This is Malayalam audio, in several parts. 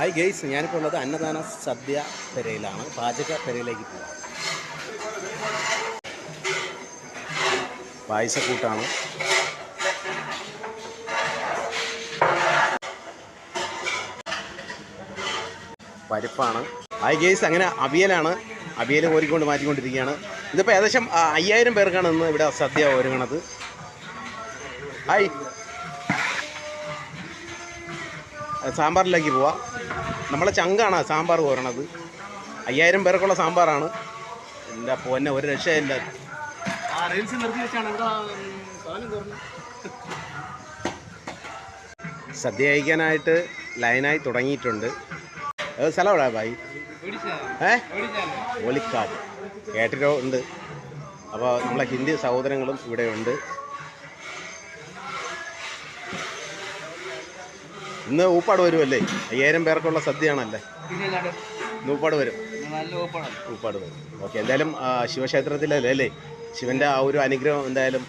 ഹായ് ഗെയ്സ് ഞാനിപ്പോൾ ഉള്ളത് അന്നദാന സദ്യ പെരയിലാണ്. പാചക പെരയിലേക്ക് പോകാം പായസക്കൂട്ടാണ് പരിപ്പാണ്. ഹായ് ഗെയ്സ് അങ്ങനെ അവിയലാണ്. അവിയൽ കോരിക്കൊണ്ട് മാറ്റിക്കൊണ്ടിരിക്കുകയാണ്. ഇതിപ്പോൾ ഏകദേശം അയ്യായിരം പേർക്കാണ് ഇന്ന് ഇവിടെ സദ്യ ഒരുങ്ങണത്. ഹായ് സാമ്പാറിലേക്ക് പോവാം. നമ്മളെ ചങ്കാണ് സാമ്പാർ കോരണത് അയ്യായിരം പേർക്കുള്ള സാമ്പാറാണ്. എന്റെ പൊന്നെ ഒരു രക്ഷയില്ല. സദ്യ കഴിക്കാനായിട്ട് ലൈനായി തുടങ്ങിയിട്ടുണ്ട്. ഏത് സ്ഥലം എവിടെ ഭായി? ഏ? ഒലിക്കാട് കേട്ടിട്ടുണ്ട് അപ്പോൾ നമ്മളെ ഹിന്ദി സഹോദരങ്ങളും ഇവിടെ ഇന്ന് ഊപ്പാട് വരുമല്ലേ അയ്യായിരം പേർക്കുള്ള സദ്യയാണല്ലേ? ഇന്ന് ഊപ്പാട് വരും. ഊപ്പാട് വരും. ഓക്കെ എന്തായാലും ശിവക്ഷേത്രത്തിലല്ലേ അല്ലേ? ശിവന്റെ ആ ഒരു അനുഗ്രഹം എന്തായാലും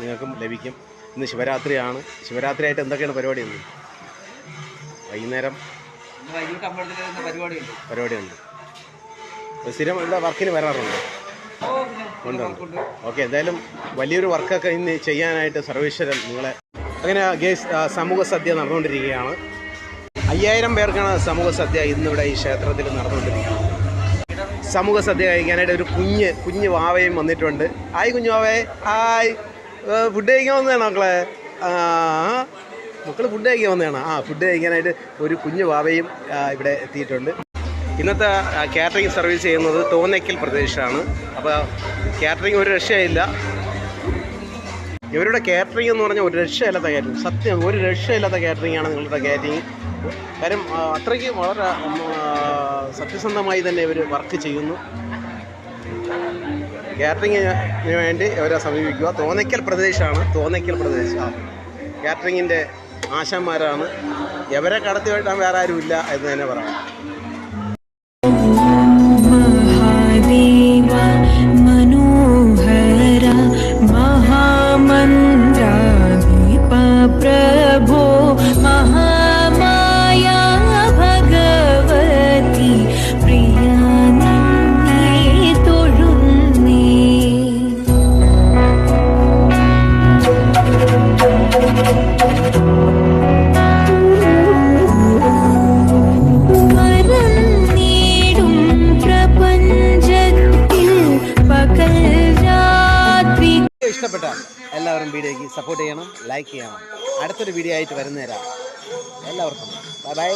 നിങ്ങൾക്കും ലഭിക്കും. ഇന്ന് ശിവരാത്രിയാണ്. ശിവരാത്രിയായിട്ട് എന്തൊക്കെയാണ് പരിപാടി ഇന്ന്? വൈകുന്നേരം പരിപാടിയുണ്ട്. സ്ഥിരം ഇവിടെ വർക്കിന് വരാറുണ്ട്? ഓ പിന്നെ ഉണ്ട്, ഇവിടെ ഉണ്ട്. ഉണ്ട്. ഓക്കെ എന്തായാലും വലിയൊരു വർക്കൊക്കെ ഇന്ന് ചെയ്യാനായിട്ട് സർവേശ്വരൻ നിങ്ങളെ അങ്ങനെ ഗേസ് സമൂഹ സദ്യ നടന്നുകൊണ്ടിരിക്കുകയാണ്. അയ്യായിരം പേർക്കാണ് സമൂഹ സദ്യ ഇന്നിവിടെ ഈ ക്ഷേത്രത്തിൽ നടന്നുകൊണ്ടിരിക്കുന്നത്. സമൂഹ സദ്യ കഴിക്കാനായിട്ട് ഒരു കുഞ്ഞ് കുഞ്ഞ് വാവയും വന്നിട്ടുണ്ട്. ഹായ് കുഞ്ഞു വാവേ. ഹായ്. ഫുഡ് കഴിക്കാൻ വന്നതാണോ മക്കളെ? മക്കൾ ഫുഡ് കഴിക്കാൻ വന്നതാണ്? ആ ഫുഡ് കഴിക്കാനായിട്ട് ഒരു കുഞ്ഞു വാവയും ഇവിടെ എത്തിയിട്ടുണ്ട്. ഇന്നത്തെ കാറ്ററിംഗ് സർവീസ് ചെയ്യുന്നത് തോന്നയ്ക്കൽ പ്രദേശമാണ് അപ്പോൾ കാറ്ററിംഗ് ഒരു രക്ഷയില്ല. ഇവരുടെ കാറ്ററിംഗ് എന്ന് പറഞ്ഞാൽ ഒരു രക്ഷയില്ലാത്ത കാറ്ററിംഗ്. സത്യം ഒരു രക്ഷയില്ലാത്ത കാറ്ററിംഗ് ആണ് നിങ്ങളുടെ കാറ്ററിംഗ്. കാര്യം അത്രയ്ക്ക് വളരെ സത്യസന്ധമായി തന്നെ ഇവർ വർക്ക് ചെയ്യുന്നു. കാറ്ററിങ്ങിന് വേണ്ടി അവരെ സമീപിക്കുക. തോന്നയ്ക്കൽ പ്രദേശമാണ് തോന്നയ്ക്കൽ പ്രദേശം കാറ്ററിങ്ങിന്റെ ആശാന്മാരാണ്. എവരെ കടത്തി വെട്ടാൻ വേറെ ആരുമില്ല എന്ന് തന്നെ പറയാം. വീഡിയോയ്ക്ക് സപ്പോർട്ട് ചെയ്യണം ലൈക്ക് ചെയ്യണം. അടുത്തൊരു വീഡിയോ ആയിട്ട് വരുന്നേരാം. എല്ലാവർക്കും. Bye bye